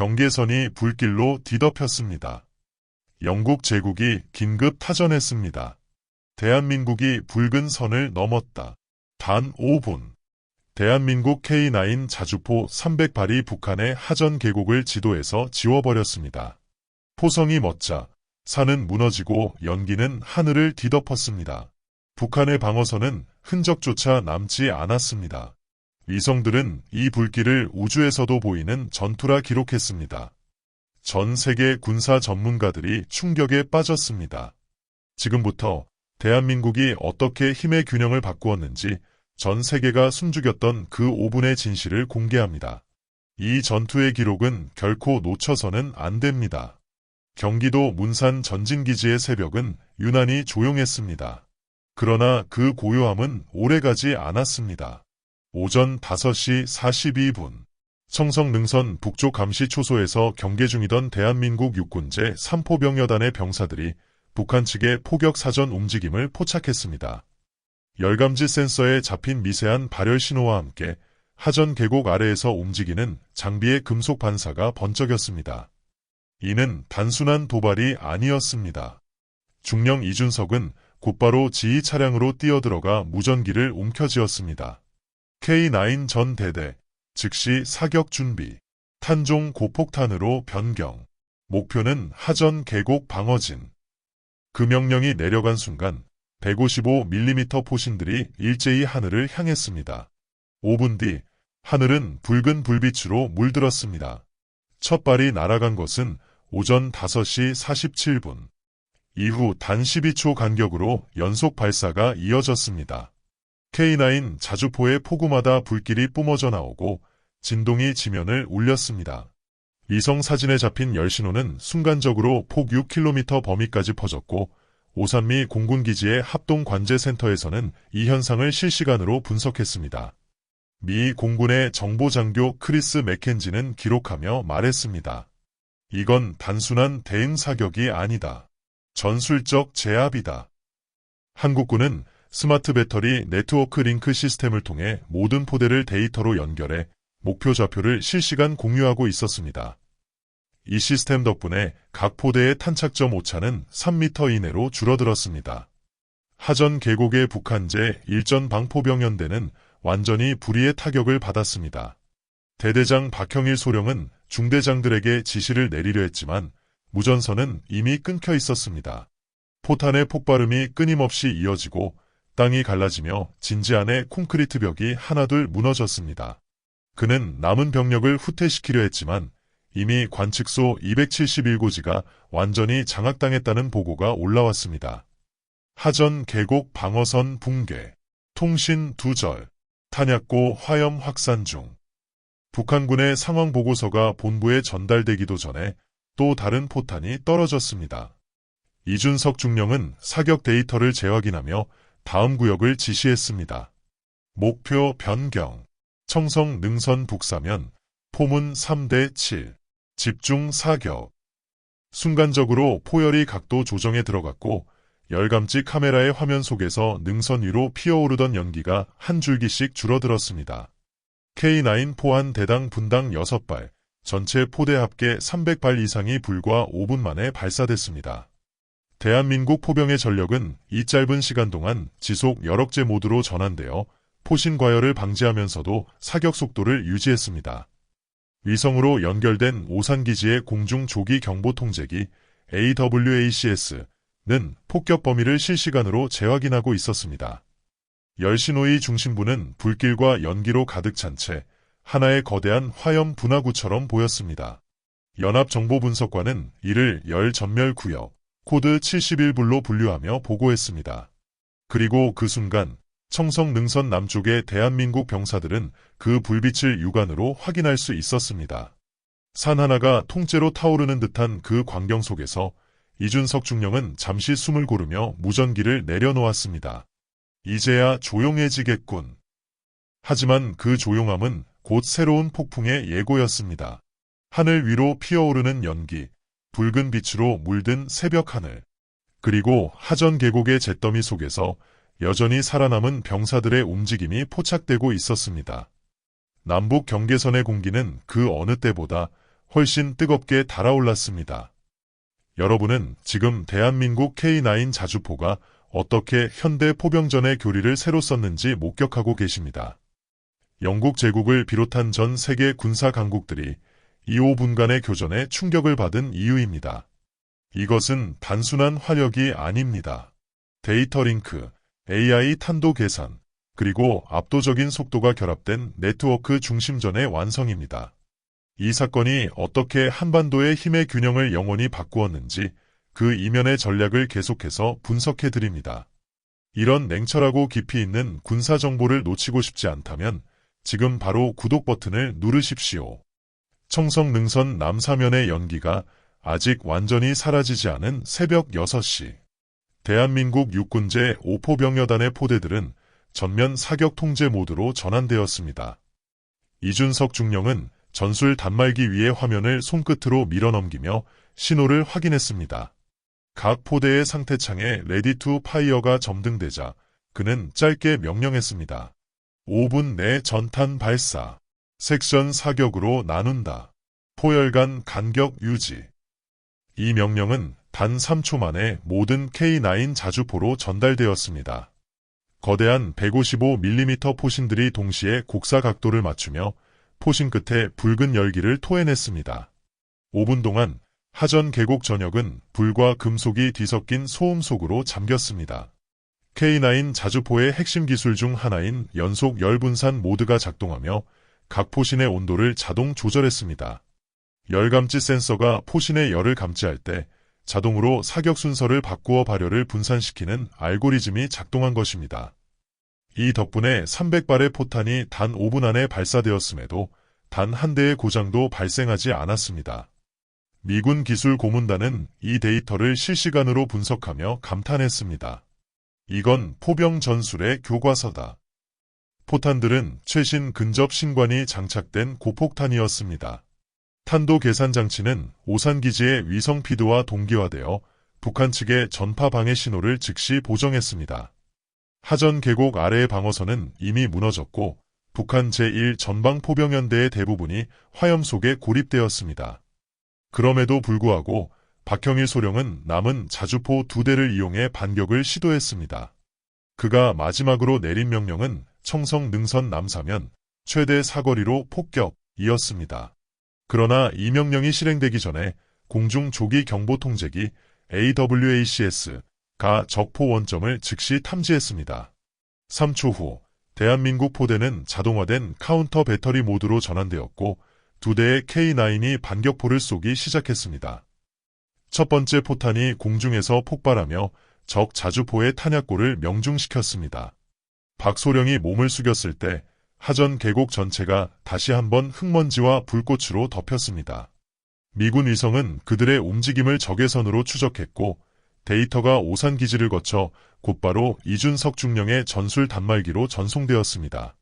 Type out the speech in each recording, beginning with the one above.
경계선이 불길로 뒤덮였습니다. 영국 제국이 긴급 타전했습니다. 대한민국이 붉은 선을 넘었다. 단 5분. 대한민국 K9 자주포 300발이 북한의 하전 계곡을 지도에서 지워버렸습니다. 포성이 멋자 산은 무너지고 연기는 하늘을 뒤덮었습니다. 북한의 방어선은 흔적조차 남지 않았습니다. 위성들은 이 불길을 우주에서도 보이는 전투라 기록했습니다. 전 세계 군사 전문가들이 충격에 빠졌습니다. 지금부터 대한민국이 어떻게 힘의 균형을 바꾸었는지 전 세계가 숨죽였던 그 5분의 진실을 공개합니다. 이 전투의 기록은 결코 놓쳐서는 안 됩니다. 경기도 문산 전진기지의 새벽은 유난히 조용했습니다. 그러나 그 고요함은 오래가지 않았습니다. 오전 5시 42분 청성 능선 북쪽 감시 초소에서 경계 중이던 대한민국 육군제 3포병여단의 병사들이 북한 측의 포격 사전 움직임을 포착했습니다. 열감지 센서에 잡힌 미세한 발열 신호와 함께 하전 계곡 아래에서 움직이는 장비의 금속 반사가 번쩍였습니다. 이는 단순한 도발이 아니었습니다. 중령 이준석은 곧바로 지휘 차량으로 뛰어들어가 무전기를 움켜쥐었습니다. K9 전 대대, 즉시 사격 준비, 탄종 고폭탄으로 변경, 목표는 하전 계곡 방어진. 그 명령이 내려간 순간 155mm 포신들이 일제히 하늘을 향했습니다. 5분 뒤 하늘은 붉은 불빛으로 물들었습니다. 첫 발이 날아간 것은 오전 5시 47분. 이후 단 12초 간격으로 연속 발사가 이어졌습니다. K9 자주포의 포구마다 불길이 뿜어져 나오고 진동이 지면을 울렸습니다. 위성 사진에 잡힌 열신호는 순간적으로 폭 6km 범위까지 퍼졌고 오산미 공군기지의 합동관제센터에서는 이 현상을 실시간으로 분석했습니다. 미 공군의 정보장교 크리스 맥켄지는 기록하며 말했습니다. 이건 단순한 대응 사격이 아니다. 전술적 제압이다. 한국군은 스마트 배터리 네트워크 링크 시스템을 통해 모든 포대를 데이터로 연결해 목표 좌표를 실시간 공유하고 있었습니다. 이 시스템 덕분에 각 포대의 탄착점 오차는 3m 이내로 줄어들었습니다. 하전 계곡의 북한제 일전 방포병연대는 완전히 불의의 타격을 받았습니다. 대대장 박형일 소령은 중대장들에게 지시를 내리려 했지만 무전선은 이미 끊겨 있었습니다. 포탄의 폭발음이 끊임없이 이어지고 땅이 갈라지며 진지 안에 콘크리트 벽이 하나둘 무너졌습니다. 그는 남은 병력을 후퇴시키려 했지만 이미 관측소 271고지가 완전히 장악당했다는 보고가 올라왔습니다. 하전 계곡 방어선 붕괴, 통신 두절, 탄약고 화염 확산 중. 북한군의 상황 보고서가 본부에 전달되기도 전에 또 다른 포탄이 떨어졌습니다. 이준석 중령은 사격 데이터를 재확인하며 다음 구역을 지시했습니다. 목표 변경, 청성 능선 북사면, 포문 3대 7, 집중 사격. 순간적으로 포열이 각도 조정에 들어갔고 열감지 카메라의 화면 속에서 능선 위로 피어오르던 연기가 한 줄기씩 줄어들었습니다. K9 포한 대당 분당 6발, 전체 포대 합계 300발 이상이 불과 5분 만에 발사됐습니다. 대한민국 포병의 전력은 이 짧은 시간 동안 지속 여력제 모드로 전환되어 포신 과열을 방지하면서도 사격 속도를 유지했습니다. 위성으로 연결된 오산기지의 공중 조기 경보 통제기 AWACS는 폭격 범위를 실시간으로 재확인하고 있었습니다. 열신호의 중심부는 불길과 연기로 가득 찬 채 하나의 거대한 화염 분화구처럼 보였습니다. 연합정보분석관은 이를 열 전멸 구역, 코드 71불로 분류하며 보고했습니다. 그리고 그 순간 청성 능선 남쪽의 대한민국 병사들은 그 불빛을 육안으로 확인할 수 있었습니다. 산 하나가 통째로 타오르는 듯한 그 광경 속에서 이준석 중령은 잠시 숨을 고르며 무전기를 내려놓았습니다. 이제야 조용해지겠군. 하지만 그 조용함은 곧 새로운 폭풍의 예고였습니다. 하늘 위로 피어오르는 연기, 붉은 빛으로 물든 새벽 하늘, 그리고 하전 계곡의 잿더미 속에서 여전히 살아남은 병사들의 움직임이 포착되고 있었습니다. 남북 경계선의 공기는 그 어느 때보다 훨씬 뜨겁게 달아올랐습니다. 여러분은 지금 대한민국 K9 자주포가 어떻게 현대 포병전의 교리를 새로 썼는지 목격하고 계십니다. 영국 제국을 비롯한 전 세계 군사 강국들이 2호분간의 교전에 충격을 받은 이유입니다. 이것은 단순한 화력이 아닙니다. 데이터 링크, AI 탄도 계산, 그리고 압도적인 속도가 결합된 네트워크 중심전의 완성입니다. 이 사건이 어떻게 한반도의 힘의 균형을 영원히 바꾸었는지 그 이면의 전략을 계속해서 분석해 드립니다. 이런 냉철하고 깊이 있는 군사 정보를 놓치고 싶지 않다면 지금 바로 구독 버튼을 누르십시오. 청성 능선 남사면의 연기가 아직 완전히 사라지지 않은 새벽 6시. 대한민국 육군제 오포병여단의 포대들은 전면 사격 통제 모드로 전환되었습니다. 이준석 중령은 전술 단말기 위에 화면을 손끝으로 밀어넘기며 신호를 확인했습니다. 각 포대의 상태창에 레디 투 파이어가 점등되자 그는 짧게 명령했습니다. 5분 내 전탄 발사, 섹션 사격으로 나눈다. 포열간 간격 유지. 이 명령은 단 3초 만에 모든 K9 자주포로 전달되었습니다. 거대한 155mm 포신들이 동시에 곡사 각도를 맞추며 포신 끝에 붉은 열기를 토해냈습니다. 5분 동안 하전 계곡 전역은 불과 금속이 뒤섞인 소음 속으로 잠겼습니다. K9 자주포의 핵심 기술 중 하나인 연속 열분산 모드가 작동하며 각 포신의 온도를 자동 조절했습니다. 열감지 센서가 포신의 열을 감지할 때 자동으로 사격 순서를 바꾸어 발열을 분산시키는 알고리즘이 작동한 것입니다. 이 덕분에 300발의 포탄이 단 5분 안에 발사되었음에도 단 한 대의 고장도 발생하지 않았습니다. 미군 기술 고문단은 이 데이터를 실시간으로 분석하며 감탄했습니다. 이건 포병 전술의 교과서다. 포탄들은 최신 근접 신관이 장착된 고폭탄이었습니다. 탄도 계산 장치는 오산 기지의 위성 피드와 동기화되어 북한 측의 전파 방해 신호를 즉시 보정했습니다. 하전 계곡 아래의 방어선은 이미 무너졌고 북한 제1 전방 포병연대의 대부분이 화염 속에 고립되었습니다. 그럼에도 불구하고 박형일 소령은 남은 자주포 두 대를 이용해 반격을 시도했습니다. 그가 마지막으로 내린 명령은 청성 능선 남사면 최대 사거리로 폭격이었습니다. 그러나 이 명령이 실행되기 전에 공중 조기 경보 통제기 AWACS가 적포 원점을 즉시 탐지했습니다. 3초 후 대한민국 포대는 자동화된 카운터 배터리 모드로 전환되었고 두 대의 K9이 반격포를 쏘기 시작했습니다. 첫 번째 포탄이 공중에서 폭발하며 적 자주포의 탄약고를 명중시켰습니다. 박소령이 몸을 숙였을 때 하전 계곡 전체가 다시 한번 흙먼지와 불꽃으로 덮였습니다. 미군 위성은 그들의 움직임을 적외선으로 추적했고 데이터가 오산 기지를 거쳐 곧바로 이준석 중령의 전술 단말기로 전송되었습니다.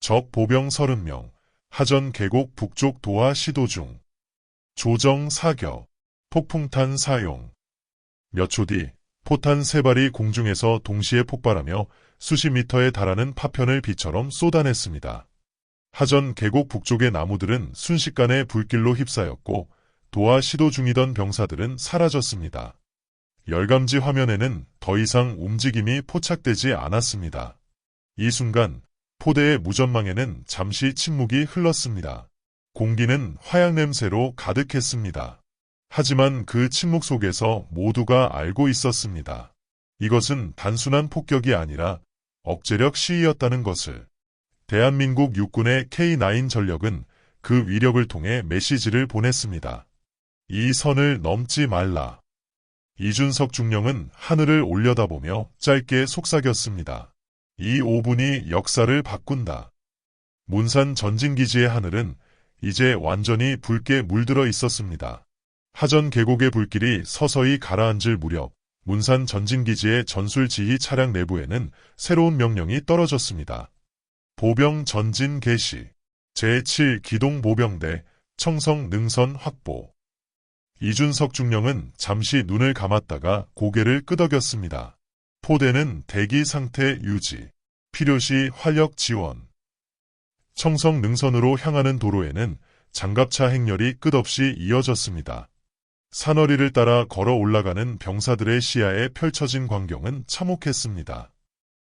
적 보병 30명, 하전 계곡 북쪽 도하 시도 중. 조정 사격. 폭풍탄 사용. 몇 초 뒤 포탄 세 발이 공중에서 동시에 폭발하며 수십 미터에 달하는 파편을 비처럼 쏟아냈습니다. 하전 계곡 북쪽의 나무들은 순식간에 불길로 휩싸였고 도하 시도 중이던 병사들은 사라졌습니다. 열감지 화면에는 더 이상 움직임이 포착되지 않았습니다. 이 순간 포대의 무전망에는 잠시 침묵이 흘렀습니다. 공기는 화약 냄새로 가득했습니다. 하지만 그 침묵 속에서 모두가 알고 있었습니다. 이것은 단순한 폭격이 아니라 억제력 시위였다는 것을. 대한민국 육군의 K9 전력은 그 위력을 통해 메시지를 보냈습니다. 이 선을 넘지 말라. 이준석 중령은 하늘을 올려다보며 짧게 속삭였습니다. 이 5분이 역사를 바꾼다. 문산 전진기지의 하늘은 이제 완전히 붉게 물들어 있었습니다. 하전 계곡의 불길이 서서히 가라앉을 무렵 문산 전진기지의 전술지휘 차량 내부에는 새로운 명령이 떨어졌습니다. 보병 전진 개시 제7기동 보병대 청성 능선 확보 이준석 중령은 잠시 눈을 감았다가 고개를 끄덕였습니다. 포대는 대기 상태 유지, 필요시 활력 지원. 청성 능선으로 향하는 도로에는 장갑차 행렬이 끝없이 이어졌습니다. 산허리를 따라 걸어 올라가는 병사들의 시야에 펼쳐진 광경은 참혹했습니다.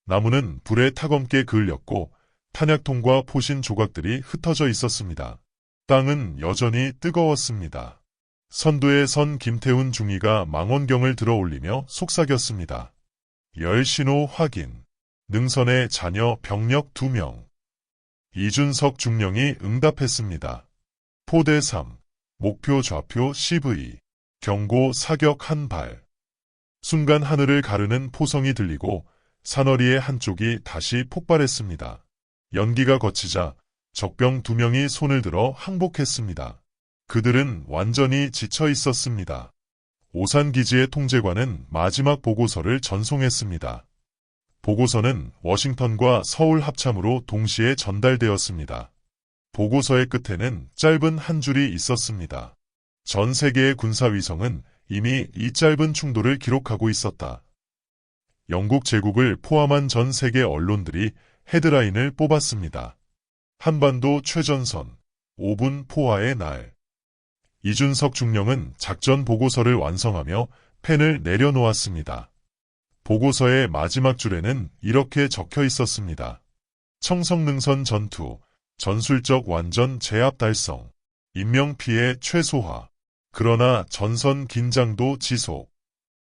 나무는 불에 타검게 그을렸고 탄약통과 포신 조각들이 흩어져 있었습니다. 땅은 여전히 뜨거웠습니다. 선두에 선 김태훈 중위가 망원경을 들어 올리며 속삭였습니다. 열신호 확인. 능선의 자녀 병력 2명. 이준석 중령이 응답했습니다. 포대 3. 목표 좌표 CV. 경고 사격 한 발. 순간 하늘을 가르는 포성이 들리고 산허리의 한쪽이 다시 폭발했습니다. 연기가 거치자 적병 두 명이 손을 들어 항복했습니다. 그들은 완전히 지쳐 있었습니다. 오산기지의 통제관은 마지막 보고서를 전송했습니다. 보고서는 워싱턴과 서울 합참으로 동시에 전달되었습니다. 보고서의 끝에는 짧은 한 줄이 있었습니다. 전 세계의 군사위성은 이미 이 짧은 충돌을 기록하고 있었다. 영국 제국을 포함한 전 세계 언론들이 헤드라인을 뽑았습니다. 한반도 최전선, 5분 포화의 날. 이준석 중령은 작전 보고서를 완성하며 펜을 내려놓았습니다. 보고서의 마지막 줄에는 이렇게 적혀 있었습니다. 청성능선 전투, 전술적 완전 제압 달성, 인명피해 최소화, 그러나 전선 긴장도 지속.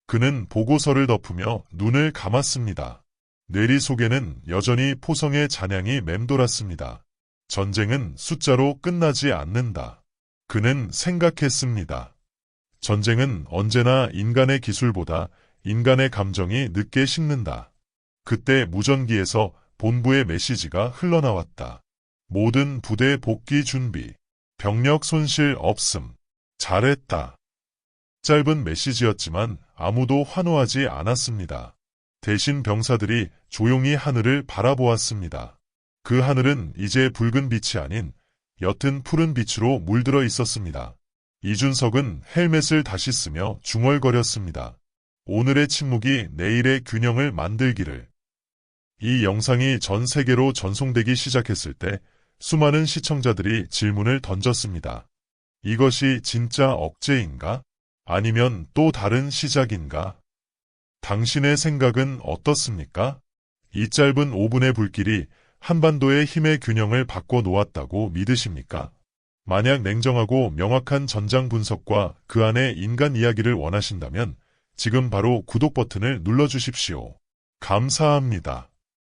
그는 보고서를 덮으며 눈을 감았습니다. 뇌리 속에는 여전히 포성의 잔향이 맴돌았습니다. 전쟁은 숫자로 끝나지 않는다. 그는 생각했습니다. 전쟁은 언제나 인간의 기술보다 인간의 감정이 늦게 식는다. 그때 무전기에서 본부의 메시지가 흘러나왔다. 모든 부대 복귀 준비. 병력 손실 없음. 잘했다. 짧은 메시지였지만 아무도 환호하지 않았습니다. 대신 병사들이 조용히 하늘을 바라보았습니다. 그 하늘은 이제 붉은 빛이 아닌 옅은 푸른 빛으로 물들어 있었습니다. 이준석은 헬멧을 다시 쓰며 중얼거렸습니다. 오늘의 침묵이 내일의 균형을 만들기를. 이 영상이 전 세계로 전송되기 시작했을 때 수많은 시청자들이 질문을 던졌습니다. 이것이 진짜 억제인가? 아니면 또 다른 시작인가? 당신의 생각은 어떻습니까? 이 짧은 5분의 불길이 한반도의 힘의 균형을 바꿔 놓았다고 믿으십니까? 만약 냉정하고 명확한 전장 분석과 그 안에 인간 이야기를 원하신다면 지금 바로 구독 버튼을 눌러 주십시오. 감사합니다.